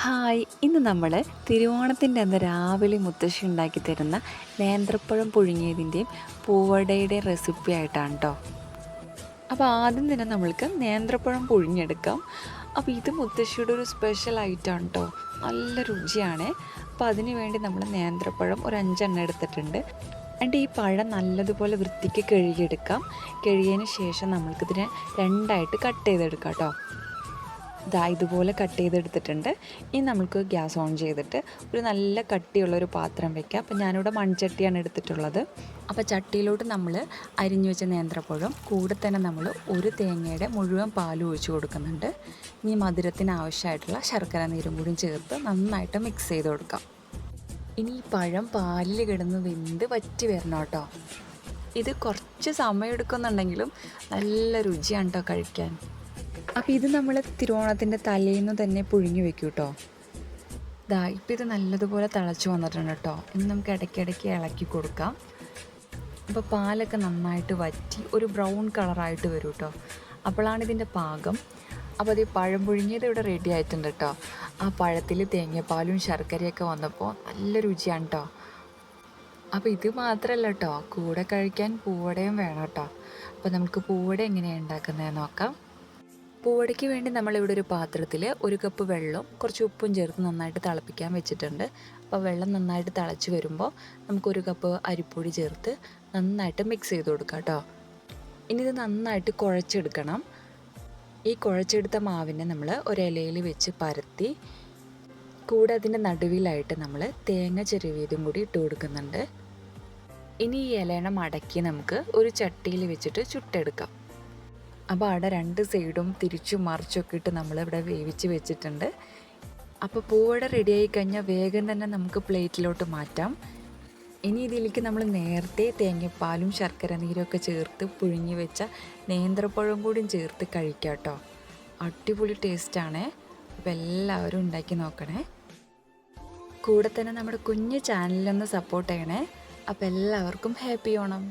Hi. ഇന്ന് നമ്മൾ തിരുവോണത്തിന്റെ അന്ന് രാവിലെ മുത്തശ്ശി ഉണ്ടാക്കി തരുന്ന നേന്ത്രപ്പഴം പുഴുങ്ങിയതിന്റെയും പൂവടയുടെയും റെസിപ്പി ആയിട്ടാണ് കേട്ടോ അപ്പോൾ ആദ്യം തന്നെ നമ്മൾക്ക് നേന്ത്രപ്പഴം പുഴുങ്ങിയെടുക്കാം. അപ്പോൾ ഇത് മുത്തശ്ശിയുടെ ഒരു സ്പെഷ്യൽ ഐറ്റമാണ് കേട്ടോ നല്ല രുചിയാണ്. അപ്പോൾ അതിനു വേണ്ടി നമ്മൾ നേന്ത്രപ്പഴം ഒരു അഞ്ചെണ്ണം എടുത്തിട്ടുണ്ട്. ആൻഡ് ഈ പഴം നല്ലതുപോലെ വൃത്തിക്ക് കഴുകിയെടുക്കാം. കഴുകിയതിന് ശേഷം നമ്മൾക്കിതിനെ രണ്ടായിട്ട് കട്ട് ചെയ്തെടുക്കാം കേട്ടോ ഇതാ ഇതുപോലെ കട്ട് ചെയ്തെടുത്തിട്ടുണ്ട്. ഇനി നമുക്ക് ഗ്യാസ് ഓൺ ചെയ്തിട്ട് ഒരു നല്ല കട്ടിയുള്ള ഒരു പാത്രം വെക്കാം. അപ്പോൾ ഞാനിവിടെ മൺചട്ടിയാണ് എടുത്തിട്ടുള്ളത്. അപ്പോൾ ചട്ടിയിലോട്ട് നമ്മൾ അരിഞ്ഞു വെച്ച നേന്ത്രപ്പഴം കൂടെ തന്നെ നമ്മൾ ഒരു തേങ്ങയുടെ മുഴുവൻ പാലും ഒഴിച്ചു കൊടുക്കുന്നുണ്ട്. ഇനി മധുരത്തിന് ആവശ്യമായിട്ടുള്ള ശർക്കര നീരും കൂടി ചേർത്ത് നന്നായിട്ട് മിക്സ് ചെയ്ത് കൊടുക്കാം. ഇനി ഈ പഴം പാലിൽ കിടന്ന് വെന്ത് വറ്റി വരണം കേട്ടോ. ഇത് കുറച്ച് സമയം എടുക്കുന്നുണ്ടെങ്കിലും നല്ല രുചിയാണ് കേട്ടോ കഴിക്കാൻ. അപ്പോൾ ഇത് നമ്മൾ തിരുവോണത്തിന്റെ തലേന്ന് തന്നെ പുഴുങ്ങി വെക്കും കേട്ടോ ഇതാ ഇപ്പം ഇത് നല്ലതുപോലെ തിളച്ച് വന്നിട്ടുണ്ട് കേട്ടോ. ഇനി നമുക്ക് ഇടയ്ക്കിടയ്ക്ക് ഇളക്കി കൊടുക്കാം. അപ്പോൾ പാലൊക്കെ നന്നായിട്ട് വറ്റി ഒരു ബ്രൗൺ കളറായിട്ട് വരും കേട്ടോ. അപ്പോഴാണ് ഇതിന്റെ പാകം. അപ്പോൾ അത് പഴം പുഴുങ്ങിയത് ഇവിടെ റെഡി ആയിട്ടുണ്ട് കേട്ടോ. ആ പഴത്തിൽ തേങ്ങാപ്പാലും ശർക്കരയൊക്കെ വന്നപ്പോൾ നല്ല രുചിയാണ് കേട്ടോ. അപ്പോൾ ഇത് മാത്രമല്ല കേട്ടോ. കൂടെ കഴിക്കാൻ പൂവടയും വേണം കേട്ടോ. അപ്പോൾ നമുക്ക് പൂവട എങ്ങനെയാണ് ഉണ്ടാക്കുന്നതെന്ന് നോക്കാം. പൂവടയ്ക്ക് വേണ്ടി നമ്മളിവിടെ ഒരു പാത്രത്തിൽ ഒരു കപ്പ് വെള്ളം കുറച്ച് ഉപ്പും ചേർത്ത് നന്നായിട്ട് തിളപ്പിക്കാൻ വെച്ചിട്ടുണ്ട്. അപ്പോൾ വെള്ളം നന്നായിട്ട് തിളച്ച് വരുമ്പോൾ നമുക്കൊരു കപ്പ് അരിപ്പൊടി ചേർത്ത് നന്നായിട്ട് മിക്സ് ചെയ്ത് കൊടുക്കാം കേട്ടോ ഇനി ഇത് നന്നായിട്ട് കുഴച്ചെടുക്കണം. ഈ കുഴച്ചെടുത്ത മാവിനെ നമ്മൾ ഒരിലയിൽ വെച്ച് പരത്തി കൂടെ അതിന്റെ നടുവിലായിട്ട് നമ്മൾ തേങ്ങ ചെരുവിയതും കൂടി ഇട്ട് കൊടുക്കുന്നുണ്ട്. ഇനി ഈ ഇലയണം മടക്കി നമുക്ക് ഒരു ചട്ടിയിൽ വെച്ചിട്ട് ചുട്ടെടുക്കാം. അപ്പോൾ അവിടെ രണ്ട് സൈഡും തിരിച്ചും മറിച്ചൊക്കെ ഇട്ട് നമ്മളിവിടെ വേവിച്ച് വെച്ചിട്ടുണ്ട്. അപ്പോൾ പൂവട റെഡിയായി കഴിഞ്ഞാൽ വേഗം തന്നെ നമുക്ക് പ്ലേറ്റിലോട്ട് മാറ്റാം. ഇനി ഇതിലേക്ക് നമ്മൾ നേരത്തെ തേങ്ങപ്പാലും ശർക്കര നീരൊക്കെ ചേർത്ത് പുഴുങ്ങി വെച്ച നേന്ത്രപ്പഴം കൂടിയും ചേർത്ത് കഴിക്കാം കേട്ടോ. അടിപൊളി ടേസ്റ്റാണ് അപ്പോൾ എല്ലാവരും ഉണ്ടാക്കി നോക്കണേ. കൂടെ തന്നെ നമ്മുടെ കുഞ്ഞു ചാനലിലൊന്ന് സപ്പോർട്ട് ചെയ്യണേ. അപ്പോൾ എല്ലാവർക്കും ഹാപ്പി ഓണം.